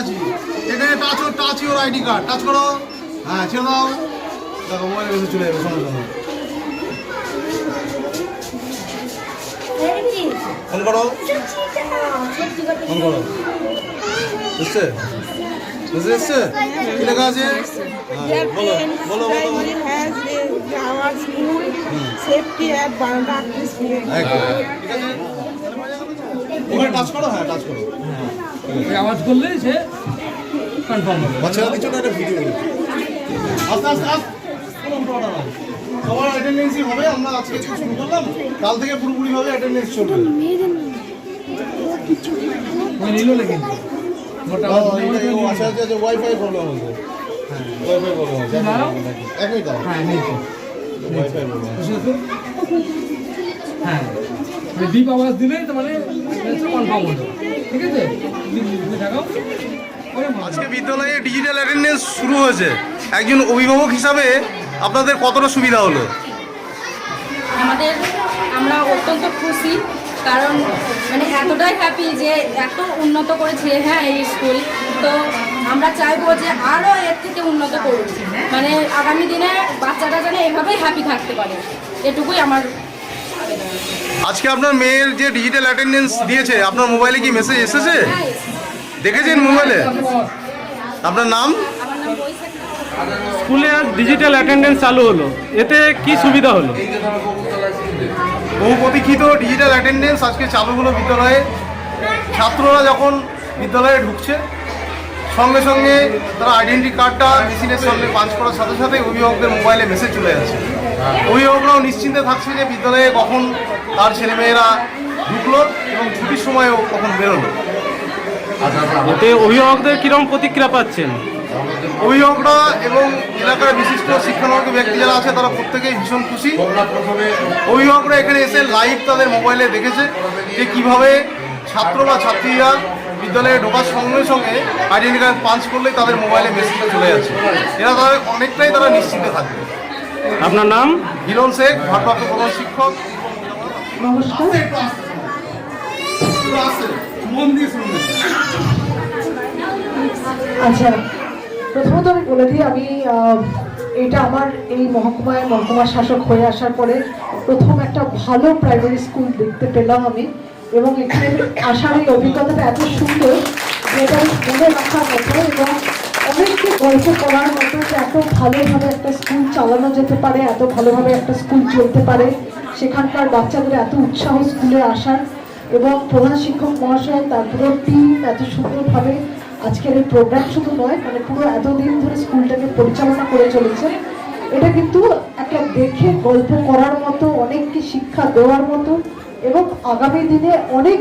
আছি এখানে touch O touch your ID card touch করো। হ্যাঁ ছেড়ে দাও। দেখো মোবাইলে বেশি চলে যাবে সঙ্গে সঙ্গে ফোন করো। ফোন করো। এসছে এসছে এসছে কি লেখা আছে? হ্যাঁ, বলো বলো বলো। ঠিক আছে? ওখানে টাচ করো? হ্যাঁ টাচ করো। এই আওয়াজ করলে সে কনফার্ম হবে। বাচ্চারা দিচ্ছ না ভিডিও আস্তে আস্তে আস্তে। সবার অ্যাটেন্ডেন্সই হবে আমরা আজকে শুরু করলাম। কাল থেকে পুরোপুরি ভাবে অ্যাটেন্ডেন্স চলবে নিল লেগে মোটা ও, এটা এই আচ্ছা আচ্ছা আচ্ছা ওয়াইফাই প্রবলেম হচ্ছে ওয়াইফাই প্রবলেম হচ্ছে এক মিনিট হ্যাঁ ওয়াইফাই প্রবলেম হ্যাঁ। ওই ডিপ আওয়াজ দিলেই তো মানে কনফার্ম হলো ঠিক আছে? আজকে বিদ্যালয়ে ডিজিটাল অ্যাটেন্ডেন্স শুরু হয়েছে। একজন অভিভাবক হিসাবে আপনাদের কতটা সুবিধা হলো? আমাদের আমরা অত্যন্ত খুশি কারণ মানে এতটাই হ্যাপি যে এত উন্নত করেছে হ্যাঁ এই স্কুল তো আমরা চাইব যে আরও এর থেকে উন্নত করুন মানে আগামী দিনে বাচ্চাটা যেন এভাবেই হ্যাপি থাকতে পারে। এটুকুই আমার আজকে আপনার মেয়ের যে ডিজিটাল অ্যাটেন্ডেন্স দিয়েছে আপনার মোবাইলে কি মেসেজ এসেছে? দেখেছেন মোবাইলে আপনার নাম? স্কুলে আজ ডিজিটাল অ্যাটেন্ডেন্স চালু হলো। এতে কি সুবিধা হলো? বহু প্রতীক্ষিত ডিজিটাল অ্যাটেন্ডেন্স আজকে চালু হলো বিদ্যালয়ে। ছাত্ররা যখন বিদ্যালয়ে ঢুকছে সঙ্গে সঙ্গে তারা আইডেন্টি কার্ডটা মেশিনের সামনে পাঞ্চ করার সাথে সাথে অভিভাবকদের মোবাইলে মেসেজ চলে যাচ্ছে অভিভাবকরাও নিশ্চিন্তে থাকছে যে বিদ্যালয়ে কখন তার ছেলেমেয়েরা ঢুকলো এবং ছুটির সময়ও কখন বেরোলো। এতে অভিভাবকদের কীরকম প্রতিক্রিয়া পাচ্ছেন? অভিভাবকরা এবং এলাকার বিশিষ্ট শিক্ষানবিক ব্যক্তি যারা আছে তারা প্রত্যেকেই ভীষণ খুশি। অভিভাবকরা এখানে এসে লাইভ তাদের মোবাইলে দেখেছে যে কীভাবে ছাত্র বা ছাত্রীরা বিদ্যালয়ে ঢোকার সঙ্গে সঙ্গে আইডেন্টি কার্ড পাঞ্চ করলেই তাদের মোবাইলে মেসেজটা চলে যাচ্ছে। এরা তাদের অনেকটাই তারা নিশ্চিন্তে থাকবে আপনার নাম? হিরণ শেখ ভারপ্রাপ্ত প্রধান শিক্ষক। আচ্ছা প্রথমত আমি বলে দিই আমি এটা আমার এই মহকুমায় মহকুমা শাসক হয়ে আসার পরে প্রথম একটা ভালো প্রাইমারি স্কুল দেখতে পেলাম আমি। এবং এখানে আসার এই অভিজ্ঞতাটা এত সুন্দর যে এটা আমি মনে রাখার মতো এবং অনেককে গল্প করার মতো যে এত ভালোভাবে একটা স্কুল চালানো যেতে পারে, এত ভালোভাবে একটা স্কুল চলতে পারে। সেখানকার বাচ্চাদের এত উৎসাহ স্কুলে আসার এবং প্রধান শিক্ষক মহাশয় তারপরে টিম এত সুন্দরভাবে আজকের এই প্রোগ্রাম শুধু নয় মানে পুরো এতদিন ধরে স্কুলটাকে পরিচালনা করে চলেছে। এটা কিন্তু একটা দেখে গল্প করার মতো, অনেককে শিক্ষা দেওয়ার মতো এবং আগামী দিনে অনেক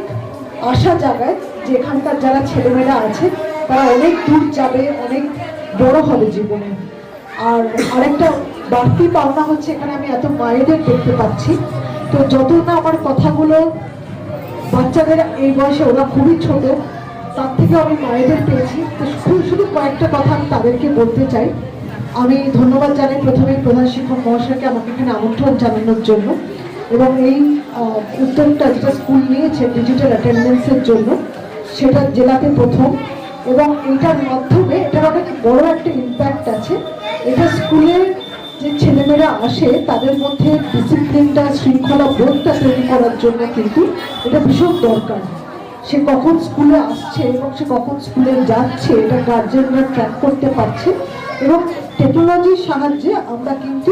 আশা জাগায় যে এখানকার যারা ছেলেমেয়েরা আছে, তারা অনেক দূর যাবে, অনেক বড় হবে জীবনে। আর আরেকটা বাড়তি পাওনা হচ্ছে, এখানে আমি এত মায়েদের দেখতে পাচ্ছি। তো যত না আমার কথাগুলো বাচ্চাদের এই বয়সে ওরা খুবই ছোট, তার থেকে আমি মায়েদের পেয়েছি। তো শুধু শুধু কয়েকটা কথা আমি তাদেরকে বলতে চাই। আমি ধন্যবাদ জানাই প্রথমে প্রধান শিক্ষক মহাশয়কে আমাকে এখানে আমন্ত্রণ জানানোর জন্য। এবং এই উদ্যোগটা যেটা স্কুল নিয়েছে ডিজিটাল অ্যাটেন্ডেন্সের জন্য, সেটা জেলাতে প্রথম এবং এটার মাধ্যমে, এটার অনেক বড় একটা ইম্প্যাক্ট আছে। এটা স্কুলের যে ছেলেমেয়েরা আসে, তাদের মধ্যে ডিসিপ্লিনটা শৃঙ্খলা বোধটা তৈরি করার জন্য কিন্তু এটা ভীষণ দরকার। সে কখন স্কুলে আসছে এবং সে কখন স্কুলে যাচ্ছে, এটা গার্জেনরা ট্র্যাক করতে পারছে এবং টেকনোলজির সাহায্যে আমরা কিন্তু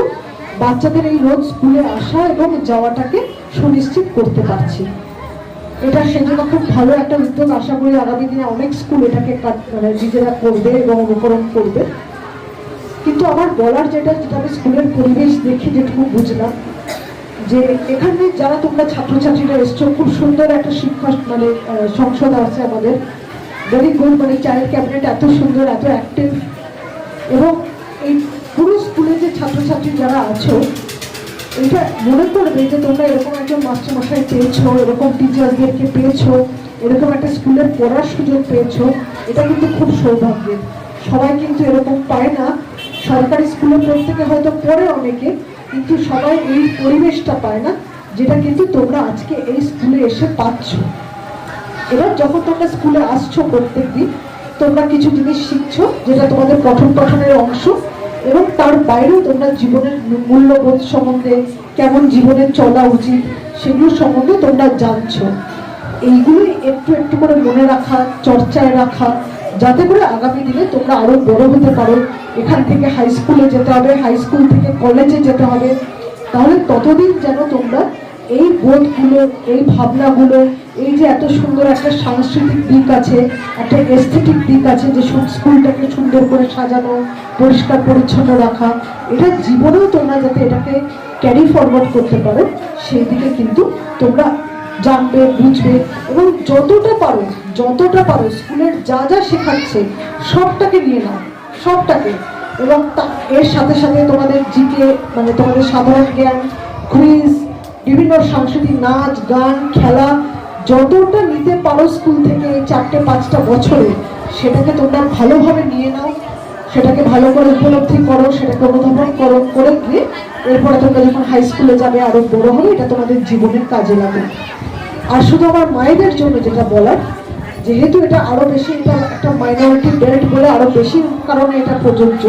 বাচ্চাদের এই রোজ স্কুলে আসা এবং যাওয়াটাকে সুনিশ্চিত করতে পারছি। এটা সেজন্য খুব ভালো একটা উদ্যোগ, আশা করি আগামী দিনে অনেক স্কুল এটাকে মানে নিজেরা করবে এবং অনুকরণ করবে। কিন্তু আমার বলার যেটা যেটা আমি স্কুলের পরিবেশ দেখে যেটুকু বুঝলাম, যে এখানে যারা তোমরা ছাত্রছাত্রীরা এসছো, খুব সুন্দর একটা শিক্ষা মানে সংসদ আছে আমাদের। ভেরি গুড মানে চায়ের ক্যাবিনেট এত সুন্দর, এত অ্যাক্টিভ এবং যারা আছো, এটা মনে করবে যে তোমরা এরকম একজন মাস্টারমশাই পেয়েছ, এরকম টিচারদেরকে পেয়েছ, এরকম একটা স্কুলের পড়ার সুযোগ পেয়েছ, এটা কিন্তু খুব সৌভাগ্যের। সবাই কিন্তু এরকম পায় না। সরকারি স্কুলে প্রত্যেকে হয়তো পড়ে অনেকে, কিন্তু সবাই এই পরিবেশটা পায় না, যেটা কিন্তু তোমরা আজকে এই স্কুলে এসে পাচ্ছ। এবার যখন তোমরা স্কুলে আসছো প্রত্যেক দিন, তোমরা কিছু জিনিস শিখছো, যেটা তোমাদের পঠন পাঠনের অংশ এবং তার বাইরেও তোমরা জীবনের মূল্যবোধ সম্বন্ধে কেমন জীবনে চলা উচিত সেগুলো সম্বন্ধে তোমরা জানছো। এইগুলোই একটু একটু করে মনে রাখা, চর্চায় রাখা, যাতে করে আগামী দিনে তোমরা আরও বড় হতে পারো। এখান থেকে হাই স্কুলে যেতে হবে হাই স্কুল থেকে কলেজে যেতে হবে। তাহলে ততদিন যেন তোমরা এই বোধগুলো, এই ভাবনাগুলো, এই যে এত সুন্দর একটা সাংস্কৃতিক দিক আছে, একটা এস্থেটিক দিক আছে, যে স্কুলটাকে সুন্দর করে সাজানো পরিষ্কার, পরিচ্ছন্ন রাখা, এটা জীবনেও তোমরা যাতে এটাকে ক্যারি ফরওয়ার্ড করতে পারো, সেই দিকে কিন্তু তোমরা জানবে, বুঝবে এবং যতটা পারো যতটা পারো স্কুলের যা যা শেখাচ্ছে, সবটাকে নিয়ে নাও, সবটাকে। এবং তা- এর সাথে সাথে তোমাদের জিকে মানে তোমাদের সাধারণ জ্ঞান কুইজ বিভিন্ন সাংস্কৃতিক নাচ, গান, খেলা, যতটা নিতে পারো স্কুল থেকে চারটে, পাঁচটা বছরে, সেটাকে তোমরা ভালোভাবে নিয়ে নাও সেটাকে ভালো করে উপলব্ধি করো, সেটাকে অনুধাবন করো, করে গিয়ে এরপরে তোমরা যখন হাই স্কুলে যাবে আরও বড় হবে, এটা তোমাদের জীবনের কাজে লাগে আর শুধু আমার মায়েদের জন্য যেটা বলার, যেহেতু এটা আরও বেশি এটা একটা মাইনরিটি বেল্ট বলে আরও বেশি কারণে এটা প্রযোজ্য,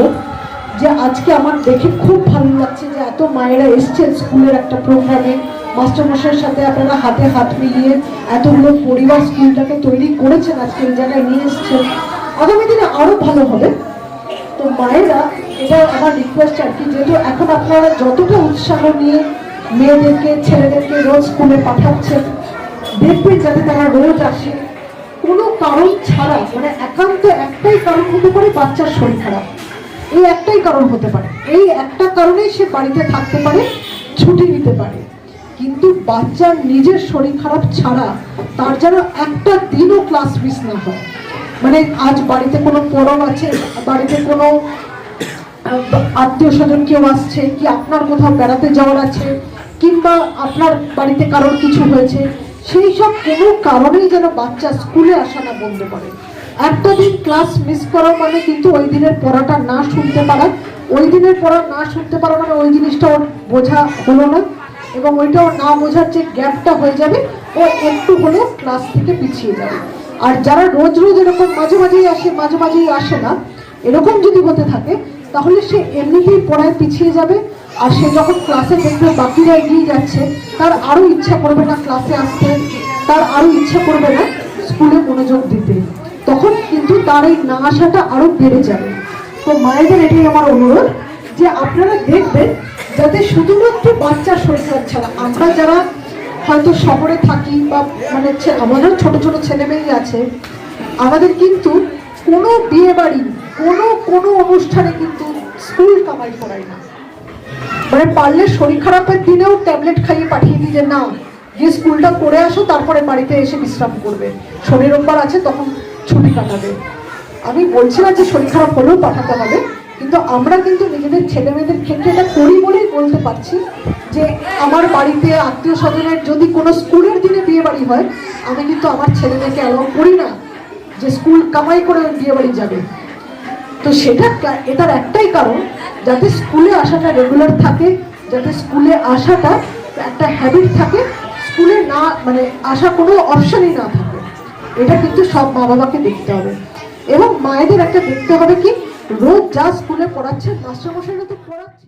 যে আজকে আমার দেখে খুব ভালো লাগছে যে এত মায়েরা এসছেন স্কুলের একটা প্রোগ্রামে মাস্টারমশাইয়ের সাথে আপনারা হাতে হাত মিলিয়ে এতগুলো পরিবার স্কুলটাকে তৈরি করেছেন, আজকে এই জায়গায় নিয়ে এসছেন। আগামী দিনে আরও ভালো হবে। তো মায়েরা, এটা আমার রিকোয়েস্ট আর কি, যেহেতু এখন আপনারা যতটা উৎসাহ নিয়ে মেয়েদেরকে, ছেলেদেরকে রোজ স্কুলে পাঠাচ্ছেন, দেখবেন যাতে তারা রোজ আসে। কোনো কারণ ছাড়া মানে একান্ত একটাই কারণ হতে পারে বাচ্চার শরীর খারাপ। এই একটাই কারণ হতে পারে। এই একটা কারণেই সে বাড়িতে থাকতে পারে, ছুটি নিতে পারে। কিন্তু বাচ্চার নিজের শরীর খারাপ ছাড়া তার যেন একটা দিনও ক্লাস মিস না হয়। মানে আজ বাড়িতে কোনো পরব আছে? বাড়িতে কোনো আত্মীয় স্বজন কেউ আসছে? কি আপনার কোথাও বেড়াতে যাওয়ার আছে? কিংবা আপনার বাড়িতে কারোর কিছু হয়েছে? সেই সব কোনো কারণেই যেন বাচ্চা স্কুলে আসা না বন্ধ করে। একটা দিন ক্লাস মিস করা মানে কিন্তু ওই দিনের পড়াটা না শুনতে পারা। ওই দিনের পড়া না শুনতে পারা মানে ওই জিনিসটা ওর বোঝা হলো না। এবং ওইটাও না বোঝার যে গ্যাপটা হয়ে যাবে, ও একটু হলেও ক্লাস থেকে পিছিয়ে যাবে। আর যারা রোজ রোজ এরকম মাঝে মাঝেই আসে, মাঝে মাঝেই আসে না, এরকম যদি হতে থাকে, তাহলে সে এমনিতেই পড়ায় পিছিয়ে যাবে। আর সে যখন ক্লাসে দেখবে বাকিরা এগিয়ে যাচ্ছে, তার আরও ইচ্ছা করবে না ক্লাসে আসতে, তার আরও ইচ্ছা করবে না স্কুলে মনোযোগ দিতে। তখন কিন্তু তার এই না আসাটা আরও বেড়ে যাবে। তো মায়েদের এটাই আমার অনুরোধ যে আপনারা দেখবেন যাতে শুধুমাত্র বাচ্চা শরীর ছাড়া আমরা যারা হয়তো শহরে থাকি বা মানে আমাদের ছোট ছোট ছেলে মেয়ে আছে। আমাদের কিন্তু কোনো বিয়ে বাড়ি কোনো কোনো অনুষ্ঠানে কিন্তু স্কুল কামাই করায় না। মানে পারলে শরীর খারাপের দিনেও ট্যাবলেট খাইয়ে পাঠিয়ে দিই যে, না, গিয়ে স্কুলটা করে আসো, তারপরে বাড়িতে এসে বিশ্রাম করবে। শনি রোববার আছে, তখন ছুটি কাটাবে। আমি বলছি না যে, শরীর খারাপ হলেও পাঠাতে হবে। কিন্তু আমরা কিন্তু নিজেদের ছেলে মেয়েদের ক্ষেত্রে এটা করি বলেই বলতে পারছি। যে আমার বাড়িতে আত্মীয় স্বজনের যদি কোনো স্কুলের দিনে বিয়ে বাড়ি হয়, আমি কিন্তু আমার ছেলে মেয়েকে অ্যালাউ করি না যে স্কুল কামাই করে বিয়ে বাড়ি যাবে। তো সেটা এটার একটাই কারণ, যাতে স্কুলে আসাটা রেগুলার থাকে, যাতে স্কুলে আসাটা একটা হ্যাবিট থাকে, স্কুলে না মানে আসা কোনো অপশনই না থাকে। এটা কিন্তু সব মা বাবাকে দেখতে হবে। এবং মায়েদের একটা দেখতে হবে কি, রোজ যা স্কুলে পড়াচ্ছে, মাস্টারমশাইরা তো পড়াচ্ছে।